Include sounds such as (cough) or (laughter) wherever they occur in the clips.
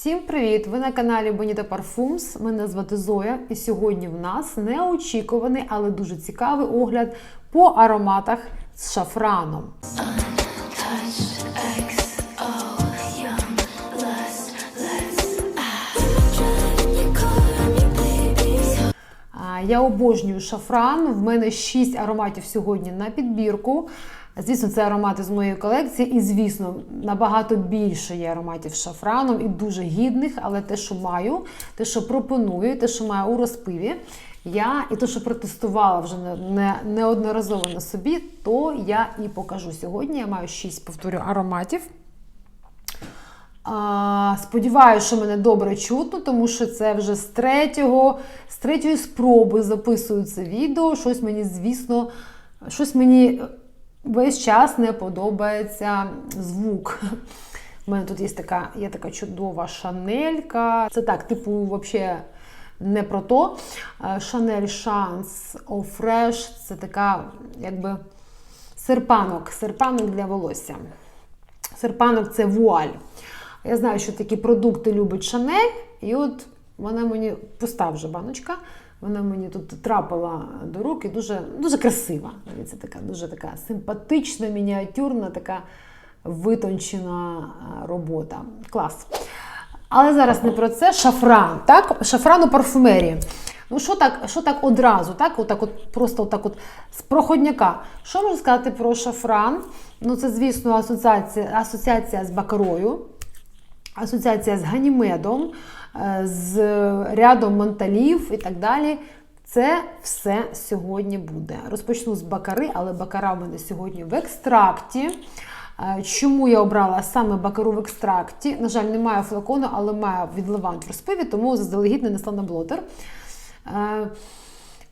Всім привіт! Ви на каналі Bonita Parfums. Мене звати Зоя, і сьогодні в нас неочікуваний, але дуже цікавий огляд по ароматах з шафраном. Я обожнюю шафран. В мене 6 ароматів сьогодні на підбірку. Звісно, це аромати з моєї колекції, і, звісно, набагато більше є ароматів з шафраном і дуже гідних, але те, що маю, те, що пропоную, те, що маю у розпиві, я і те, що протестувала вже не, не, неодноразово на собі, то я і покажу сьогодні. Я маю 6, повторю, ароматів. Сподіваюся, що мене добре чутно, тому що це вже з третього, з третьої спроби записую це відео. Щось мені, звісно, щось мені весь час не подобається звук. У мене тут є така, є така чудова шанелька. Це так, типу, взагалі не про то. Шанель Шанс Fresh це така, якби серпанок, серпанок для волосся. Серпанок це вуаль. Я знаю, що такі продукти любить Шанель, і от вона мені пуста вже баночка. Вона мені тут трапила до рук і дуже, дуже красива. Це така дуже така симпатична, мініатюрна, така витончена робота. Клас. Але зараз не про це. Шафран, так? Шафран у парфумерії. Ну, що так, що так одразу, так? Отак от, просто отак от з проходняка. Що можна сказати про шафран? Ну, це, звісно, асоціація, асоціація з бакарою, асоціація з ганімедом, е, з рядом менталів і так далі. Це все сьогодні буде. Розпочну з бакари, але бакара в мене сьогодні в екстракті. Е, Чому я обрала саме бакару в екстракті? На жаль, немає флакону, але маю від Левант в розпиві, тому заздалегідь не несла на блотер. Е,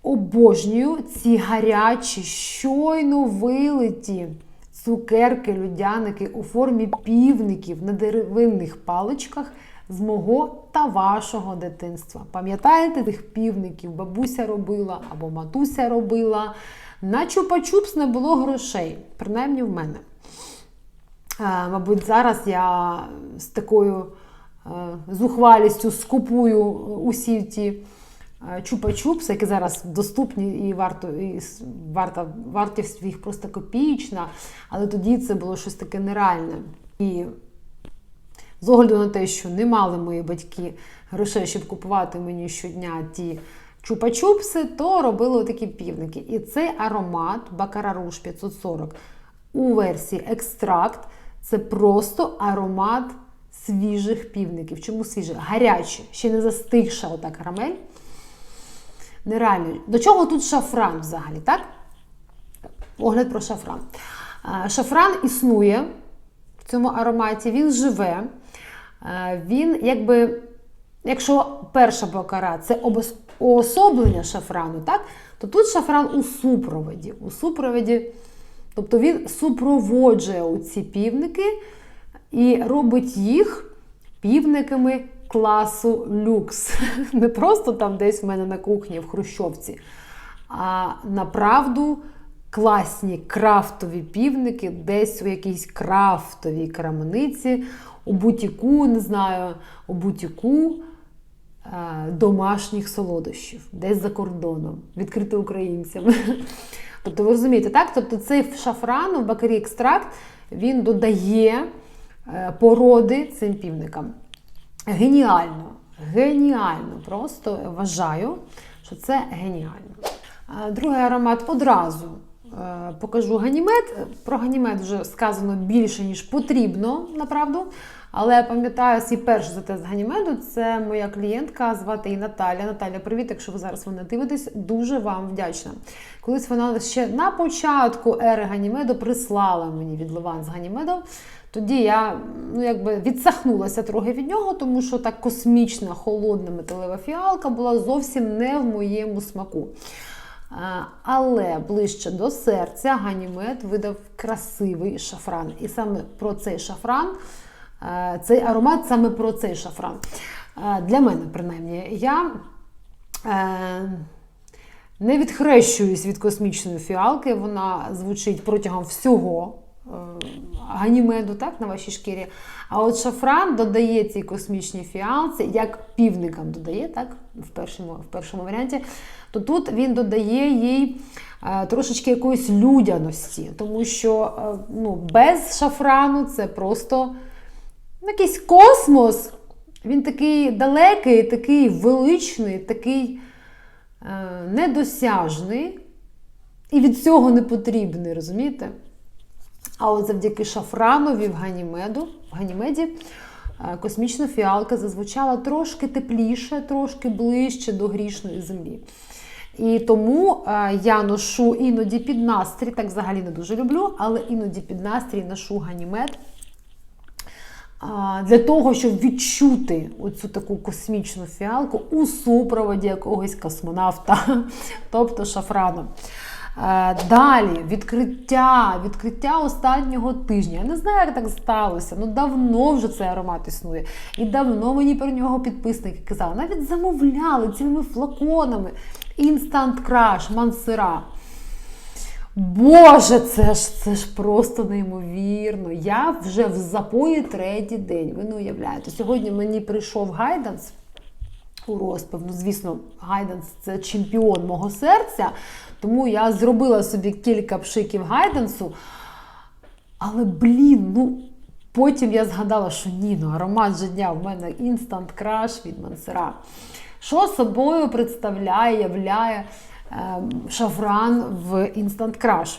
Обожнюю ці гарячі, щойно вилиті цукерки, людяники у формі півників на деревинних паличках з мого та вашого дитинства. Пам'ятаєте тих півників? Бабуся робила або матуся робила. На чупа-чупс не було грошей, принаймні в мене. Е, Мабуть, зараз я з такою е, зухвалістю скупую усі ті е, чупа-чупси, які зараз доступні і варто і варта, вартість їх просто копієчна, але тоді це було щось таке нереальне. І з огляду на те, що не мали мої батьки грошей, щоб купувати мені щодня ті чупа-чупси, то робили такі півники. І цей аромат Бакара Руш 540 у версії екстракт це просто аромат свіжих півників. Чому свіжих? Гарячі, ще не застигша ота карамель. Нереально. До чого тут шафран взагалі, так? Огляд про шафран. Е, Шафран існує в цьому ароматі, він живе. Він, якби, якщо перша бакара це уособлення шафрану, так? то тут шафран у супроводі. У супроводі, тобто він супроводжує ці півники і робить їх півниками класу люкс. (laughs) Не просто там десь в мене на кухні в Хрущовці, а направду класні крафтові півники, десь у якійсь крафтовій крамниці, у бутіку, не знаю, у бутіку е, домашніх солодощів, десь за кордоном, відкрити українцям. (laughs) Тобто, ви розумієте, так? Тобто цей шафран в бакарі екстракт він додає е, породи цим півникам. Геніально, геніально. Просто вважаю, що це геніально. Другий аромат одразу е, покажу ганімед. Про ганімед вже сказано більше, ніж потрібно, направду. Але я пам'ятаю свій перший затест ганімеду. Це моя клієнтка, звати її Наталя. Наталя, привіт, якщо ви зараз мене дивитесь, дуже вам вдячна. Колись вона ще на початку ери ганімеду прислала мені від Ливан з ганімедом. Тоді я ну, якби відсахнулася трохи від нього, тому що так космічна, холодна металева фіалка була зовсім не в моєму смаку. А, Але ближче до серця Ганімед видав красивий шафран. І саме про цей шафран, е, цей аромат саме про цей шафран. Е, Для мене, принаймні, я е, не відхрещуюсь від космічної фіалки. Вона звучить протягом всього ганімеду так, на вашій шкірі. А от шафран додає цій космічній фіалці, як півникам додає, так, в першому, в першому варіанті, то тут він додає їй е, трошечки якоїсь людяності, тому що е, ну, без шафрану це просто якийсь космос. Він такий далекий, такий величний, такий е, недосяжний і від цього не потрібний, розумієте? А от завдяки шафранові в Ганімеду, в Ганімеді е, космічна фіалка зазвучала трошки тепліше, трошки ближче до грішної землі. І тому е, я ношу іноді під настрій, так взагалі не дуже люблю, але іноді під настрій ношу ганімед. Для того, щоб відчути оцю таку космічну фіалку у супроводі якогось космонавта, (laughs) тобто шафрану. Е, Далі відкриття, відкриття останнього тижня. Я не знаю, як так сталося. Ну давно вже цей аромат існує. І давно мені про нього підписники казали. Навіть замовляли цілими флаконами. Instant Crush, Мансера. Боже, це ж це ж просто неймовірно. Я вже в запої третій день. Ви не уявляєте. Сьогодні мені прийшов гайданс у розпив. Ну, звісно, гайданс це чемпіон мого серця. Тому я зробила собі кілька пшиків гайдансу. Але, блін, ну потім я згадала, що ні, ну аромат же дня в мене Instant Crush від Мансера. Що собою представляє, являє е, шафран в Instant Crush?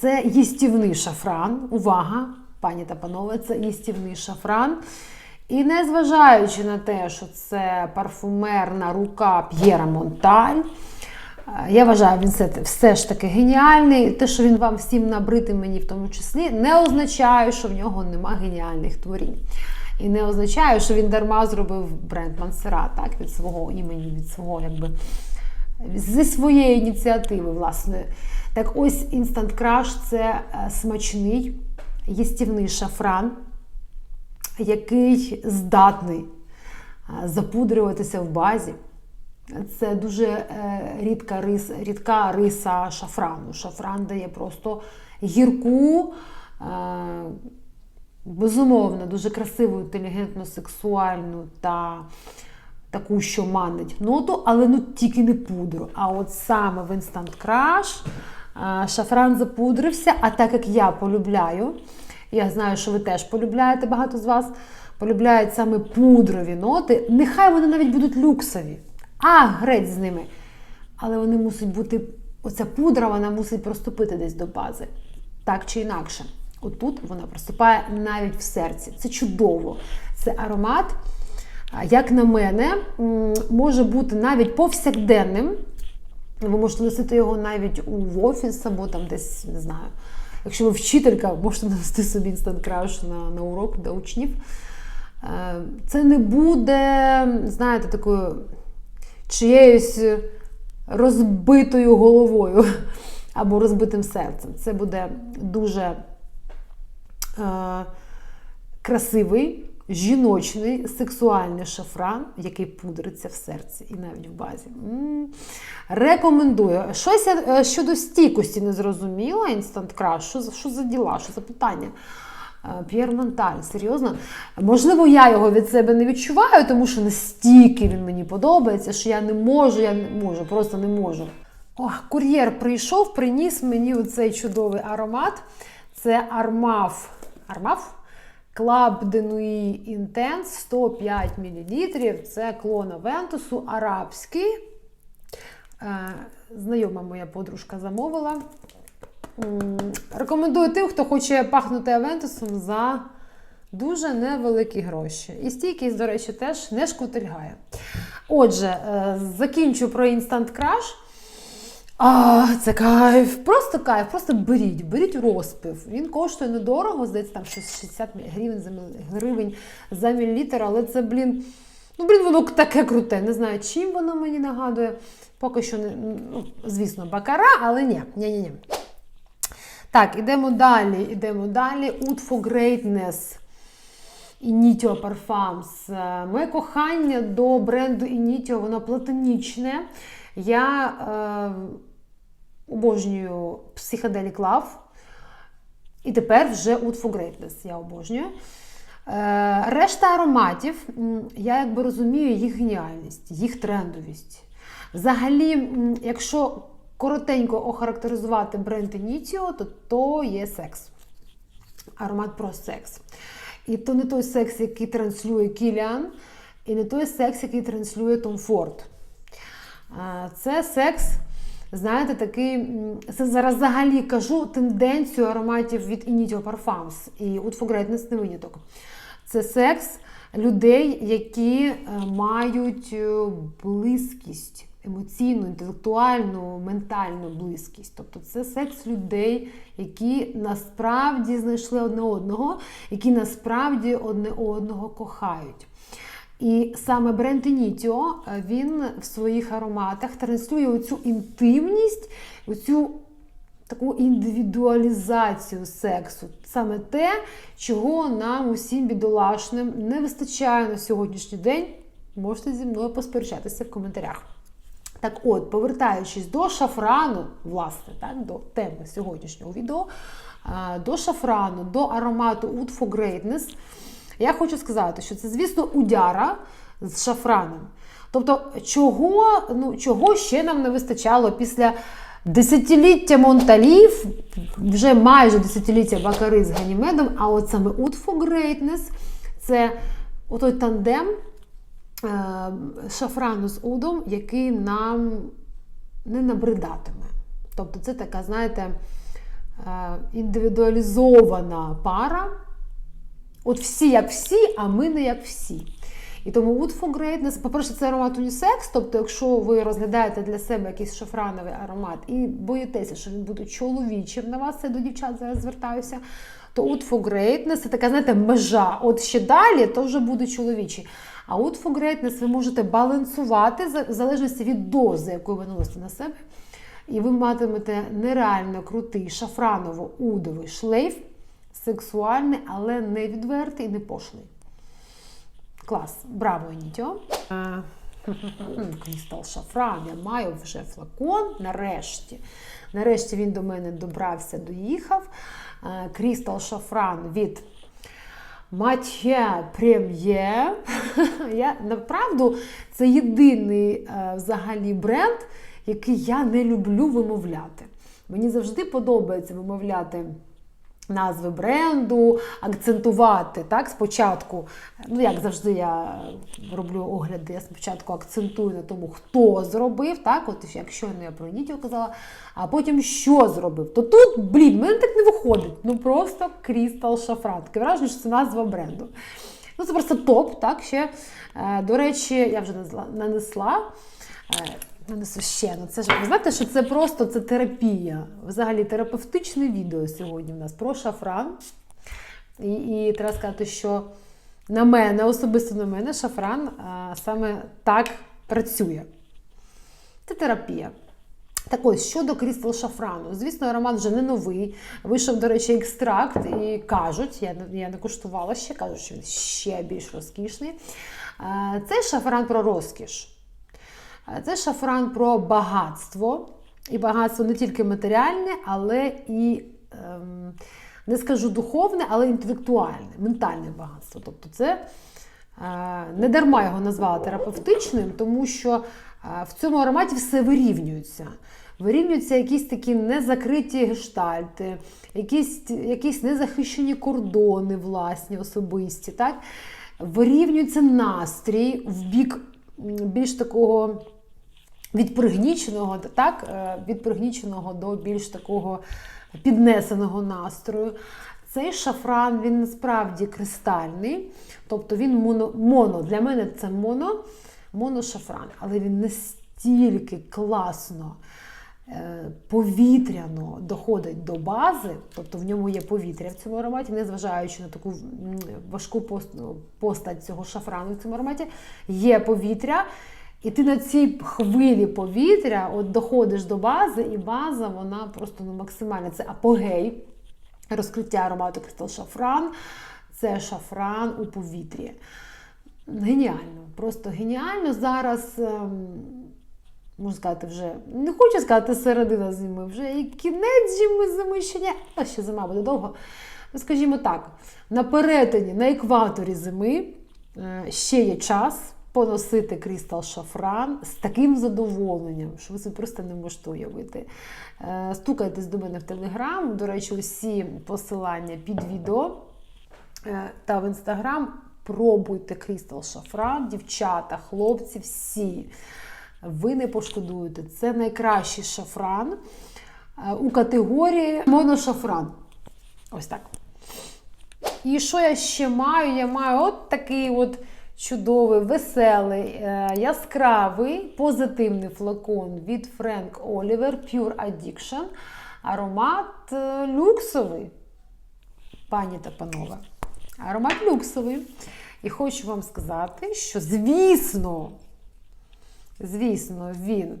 Це їстівний шафран. Увага, пані та панове, це їстівний шафран. І незважаючи на те, що це парфумерна рука П'єра Монталь, я вважаю, він все, все ж таки геніальний. Те, що він вам всім набрити мені в тому числі, не означає, що в нього нема геніальних творінь. І не означає, що він дарма зробив бренд Мансера, так, від свого імені, від свого, якби, зі своєї ініціативи, власне. Так ось Instant Crush – це е, смачний, їстівний шафран, який здатний е, запудрюватися в базі. Це дуже е, рідка, рис, рідка риса шафрану. Шафран дає просто гірку, е, безумовно, дуже красиву, інтелігентну, сексуальну та таку, що манить ноту, але ну тільки не пудру. А от саме в Instant Crush е, шафран запудрився, а так як я полюбляю, я знаю, що ви теж полюбляєте багато з вас, полюбляють саме пудрові ноти. Нехай вони навіть будуть люксові. А, греть з ними. Але вони мусять бути, оця пудра, вона мусить проступити десь до бази. Так чи інакше. Отут вона проступає навіть в серці. Це чудово. Це аромат, як на мене, може бути навіть повсякденним. Ви можете носити його навіть у офіс або там десь, не знаю. Якщо ви вчителька, можете (laughs) нанести собі інстант краш на, на урок для учнів. Е, Це не буде, знаєте, такою чиєюсь розбитою головою (laughs) або розбитим серцем. Це буде дуже е, красивий, жіночний, сексуальний шафран, який пудриться в серці і навіть в базі. Рекомендую. Щось е, щодо стійкості не зрозуміла. Instant Crush. Що, що за діла, що за питання? Е, П'єр Монталь, серйозно. Можливо, я його від себе не відчуваю, тому що настільки він мені подобається, що я не можу, я не можу, просто не можу. О, кур'єр прийшов, приніс мені оцей чудовий аромат. Це Армав. Армав? Club de Nuit Intense 105 мл. Це клон Авентусу, арабський. Е, Знайома моя подружка замовила. Рекомендую тим, хто хоче пахнути Авентусом за дуже невеликі гроші. І стійкість, до речі, теж не шкутильгає. Отже, е, закінчу про Instant Crush. А, це кайф, просто кайф, просто беріть, беріть розпив. Він коштує недорого, здається, там щось 60 гривень за, гривень за мілілітр, але це, блін, ну, блін, воно таке круте. Не знаю, чим воно мені нагадує. Поки що не, ну, звісно, бакара, але ні, ні, ні, ні. Так, ідемо далі. Ідемо далі. Oud for Greatness. Initio Parfums. Е, Моє кохання до бренду Initio, воно платонічне. Я е, обожнюю Psychedelic Love. І тепер вже Oud for Greatness, я обожнюю. Е, решта ароматів, я якби розумію їх геніальність, їх трендовість. Взагалі, якщо коротенько охарактеризувати бренд Initio, то то є секс. Аромат про секс. І то не той секс, який транслює Кіліан, і не той секс, який транслює Том Форд. Це секс, знаєте, такий. Це зараз взагалі кажу тенденцію ароматів від Initio Parfums. І for не виняток. Це секс людей, які е, мають е, близькість, емоційну, інтелектуальну, ментальну близькість. Тобто це секс людей, які насправді знайшли одне одного, які насправді одне одного кохають. І саме бренд Initio, е, він в своїх ароматах транслює оцю інтимність, оцю таку індивідуалізацію сексу. Саме те, чого нам усім бідолашним не вистачає на сьогоднішній день. Можете зі мною посперечатися в коментарях. Так от, повертаючись до шафрану, власне, так, до теми сьогоднішнього відео, до шафрану, до аромату Oud for Greatness, я хочу сказати, що це, звісно, удяра з шафраном. Тобто, чого, ну, чого ще нам не вистачало після десятиліття Монталів, вже майже десятиліття Бакари з Ганімедом, а от саме Oud for Greatness це отой тандем шафрану з удом, який нам не набридатиме. Тобто це така, знаєте, е, індивідуалізована пара. От всі як всі, а ми не як всі. І тому Wood for Greatness, по-перше, це аромат унісекс, тобто, якщо ви розглядаєте для себе якийсь шафрановий аромат і боїтеся, що він буде чоловічим на вас, це до дівчат зараз звертаюся, то Wood for Greatness це така, знаєте, межа. От ще далі, то вже буде чоловічий. А for Greatness ви можете балансувати в залежності від дози, яку ви наносите на себе. І ви матимете нереально крутий шафраново-удовий шлейф, сексуальний, але не відвертий і не пошлий. Клас, браво, Нітьо. Крістал Шафран. Я маю вже флакон. Нарешті. Нарешті він до мене добрався, доїхав. Е, Крістал Шафран від Матє Прем'є. (laughs) Я направду це єдиний е, взагалі бренд, який я не люблю вимовляти. Мені завжди подобається вимовляти назви бренду, акцентувати. Так, спочатку, ну як завжди я роблю огляди, я спочатку акцентую на тому, хто зробив, так, от якщо не я про Нітіо казала, а потім що зробив. То тут, блін, в мене так не виходить. Ну просто Крістал Шафран. Таке враження, що це назва бренду. Ну, це просто топ, так, ще. Е, До речі, я вже нанесла- е, ще. Ну, це ж, ви знаєте, що це просто це терапія. Взагалі терапевтичне відео сьогодні в нас про шафран. І, і треба сказати, що на мене, особисто на мене, шафран а, саме так працює. Це терапія. Так ось, щодо Крістал Шафрану, звісно, аромат вже не новий. Вийшов, до речі, екстракт, і кажуть, я, я не куштувала ще, кажуть, що він ще більш розкішний. Це шафран про розкіш. Е, Це шафран про багатство. І багатство не тільки матеріальне, але і ем, не скажу духовне, але інтелектуальне, ментальне багатство. Тобто це е, не дарма його назвала терапевтичним, тому що е, в цьому ароматі все вирівнюється. Вирівнюються якісь такі незакриті гештальти, якісь, якісь незахищені кордони власні, особисті. Так? Вирівнюється настрій в бік більш такого від пригніченого, так, е, від пригніченого до більш такого піднесеного настрою. Цей шафран він насправді кристальний, тобто він моно, моно. Для мене це моно, моношафран, але він настільки класно, е, повітряно доходить до бази, тобто в ньому є повітря в цьому ароматі, незважаючи на таку важку пост- постать цього шафрану в цьому ароматі, є повітря. І ти на цій хвилі повітря от доходиш до бази, і база вона просто ну, максимальна. Це апогей розкриття аромату Кристал Шафран. Це шафран у повітрі. Геніально, просто геніально. Зараз ем, можна сказати, вже не хочу сказати середина зими, вже і кінець зими, зими ще не, а ще зима буде довго. Ну, скажімо так, на перетині, на екваторі зими е, ще є час поносити крістал шафран з таким задоволенням, що ви собі просто не можете уявити. Е, Стукайтесь до мене в телеграм. До речі, усі посилання під відео е, та в інстаграм. Пробуйте крістал шафран, дівчата, хлопці, всі. Ви не пошкодуєте. Це найкращий шафран е, у категорії моношафран. Ось так. І що я ще маю? Я маю от такий от чудовий, веселий, е, яскравий, позитивний флакон від Frank Oliver Pure Addiction. Аромат е, люксовий. Пані та панове. Аромат люксовий. І хочу вам сказати, що звісно, звісно, він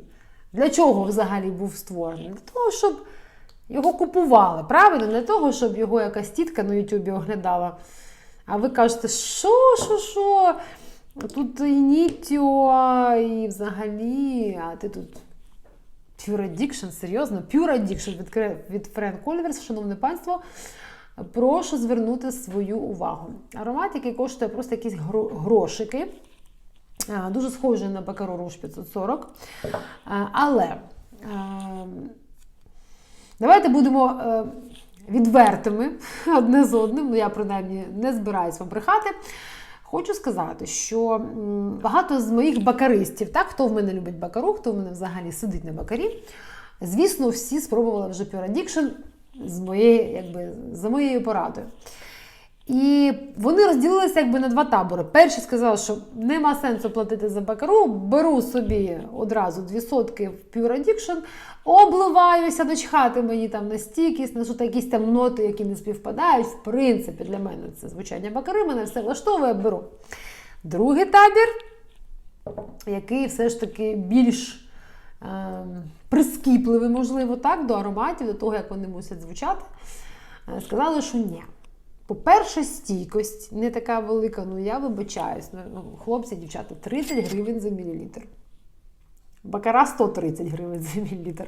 для чого взагалі був створений? Для того, щоб його купували. Правильно? Не того, щоб його якась тітка на Ютубі оглядала. А ви кажете, що, що, що? Тут і Нітіо, і взагалі, а ти тут Pure Addiction, серйозно? Pure Addiction від, від Frank Oliver, шановне панство. Прошу звернути свою увагу. Аромат, який коштує просто якісь грошики. Дуже схожий на Baccarat Rouge 540. Але е, давайте будемо е, відвертими (laughs) одне з одним. Ну, я принаймні не збираюсь вам брехати. Хочу сказати, що багато з моїх бакаристів, так, хто в мене любить бакару, хто в мене взагалі сидить на бакарі, звісно, всі спробували вже Pure Addiction з моєї, якби, за моєю порадою. І вони розділилися якби на два табори. Перші сказали, що нема сенсу платити за бакару, беру собі одразу дві сотки в Pure Addiction, обливаюся, начхати мені там на стійкість, на що якісь там ноти, які не співпадають. В принципі, для мене це звучання бакари, мене все влаштовує, беру. Другий табір, який все ж таки більш ем, прискіпливий, можливо, так, до ароматів, до того, як вони мусять звучати, е, сказали, що ні. По-перше, стійкость не така велика, ну я вибачаюсь. Ну, хлопці, дівчата, 30 гривень за мілілітр. Бакара 130 гривень за мілілітр.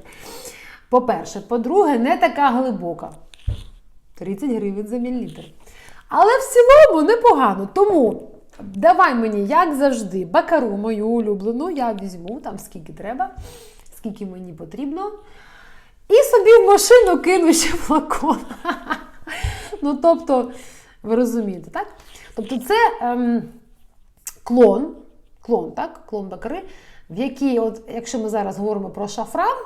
По-перше, по-друге, не така глибока. 30 гривень за мілілітр. Але в цілому непогано. Тому давай мені, як завжди, бакару мою улюблену, я візьму там скільки треба, скільки мені потрібно. І собі в машину кину ще флакон. (laughs) Ну, тобто, ви розумієте, так? Тобто, це ем, клон, клон, так? Клон бакари, в якій, от, якщо ми зараз говоримо про шафран,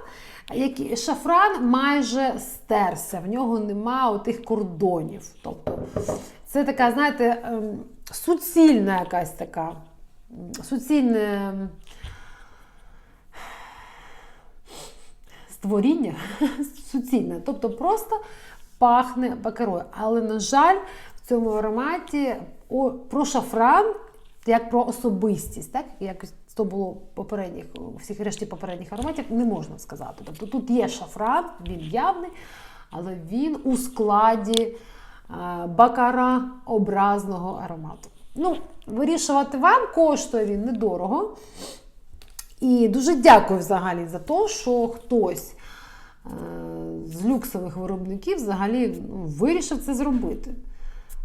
який, шафран майже стерся, в нього нема отих кордонів. Тобто, це така, знаєте, ем, суцільна якась така, суцільне. ем, створіння (laughs) суцільне, тобто просто пахне бакарою. Але, на жаль, в цьому ароматі про шафран, як про особистість, так як то було попередніх, всіх решті попередніх ароматів, не можна сказати. Тобто тут є шафран, він явний, але він у складі е, бакара образного аромату. Ну, вирішувати вам коштує він недорого. І дуже дякую взагалі за те, що хтось е, з люксових виробників взагалі ну, вирішив це зробити.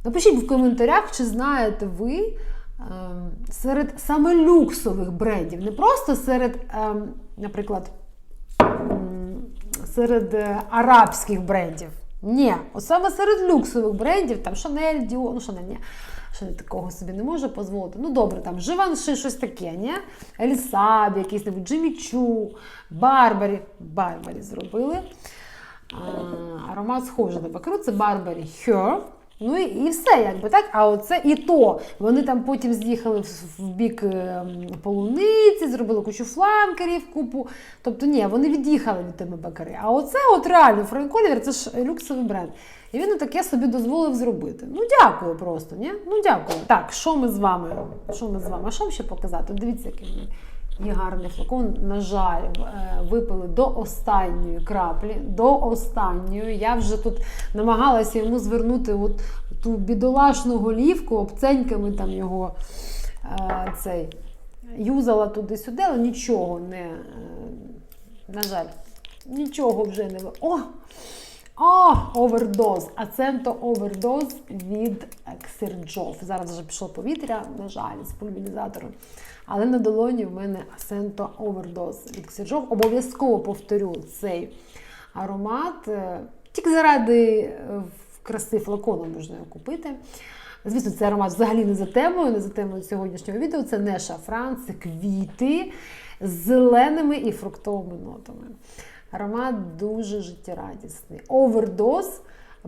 Напишіть в коментарях, чи знаєте ви е, серед саме люксових брендів, не просто серед, е, наприклад, серед е, арабських брендів. Ні, от саме серед люксових брендів, там Шанель, Діо, ну Шанель, ні. Шанель такого собі не може дозволити. Ну добре, там Живанши, щось таке, ні? Елісабі, якийсь небудь Джиммі Чу, Барбарі. Барбарі зробили. А, аромат схожий на бакару, це Барбарі Her. Ну і, і все, якби так. А оце і то. Вони там потім з'їхали в, в бік ем, полуниці, зробили кучу фланкерів, купу. Тобто, ні, вони від'їхали від теми бакари. А оце от реально Френк Олівер, це ж люксовий бренд. І він таке собі дозволив зробити. Ну, дякую просто, ні? Ну, дякую. Так, що ми з вами? Що ми з вами? А що ще показати? Дивіться, який Є гарний флакон. На жаль, е, випили до останньої краплі. До останньої. Я вже тут намагалася йому звернути от ту бідолашну голівку, обценьками там його е, цей. Юзала туди-сюди, але нічого не, е, на жаль, нічого вже не О! О, овердоз. Аценто овердоз від Ксерджов. Зараз вже пішло повітря, на жаль, з пульверізатором. Але на долоні в мене Аценто овердоз від Ксерджов. Обов'язково повторю цей аромат. Е, Тільки заради е, краси флакону можна його купити. Звісно, цей аромат взагалі не за темою, не за темою сьогоднішнього відео. Це не шафран, це квіти з зеленими і фруктовими нотами. Аромат дуже життєрадісний. Овердоз,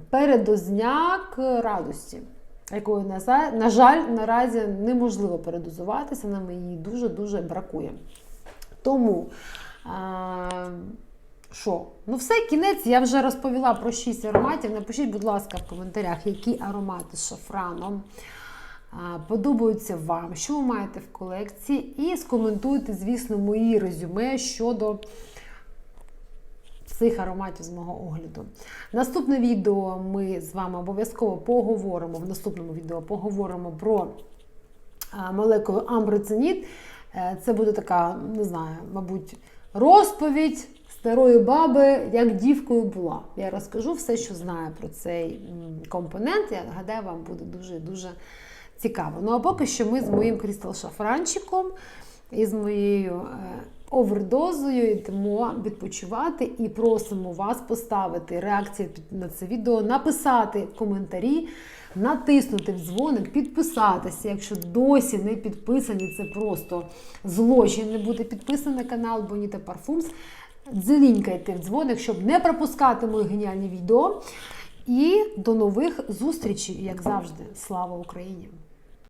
передозняк радості, якої, на жаль, наразі неможливо передозуватися, нам її дуже-дуже бракує. Тому. А, що? Ну, все, кінець. Я вже розповіла про 6 ароматів. Напишіть, будь ласка, в коментарях, які аромати з шафраном подобаються вам, що ви маєте в колекції, і скоментуйте, звісно, мої резюме щодо цих ароматів з мого огляду. Наступне відео ми з вами обов'язково поговоримо. В наступному відео поговоримо про а, молекулу амброциніт. Е, Це буде така, не знаю, мабуть, розповідь старої баби, як дівкою була. Я розкажу все, що знаю про цей компонент. Я гадаю, вам буде дуже дуже цікаво. Ну а поки що ми з моїм крістал шафранчиком і з моєю е, овердозою йдемо відпочивати і просимо вас поставити реакцію на це відео, написати коментарі, натиснути в дзвоник, підписатися. Якщо досі не підписані, це просто злочин не бути підписаний на канал Боніта Парфумс. Дзелінькайте в дзвоник, щоб не пропускати мої геніальні відео. І до нових зустрічей, як завжди. Слава Україні!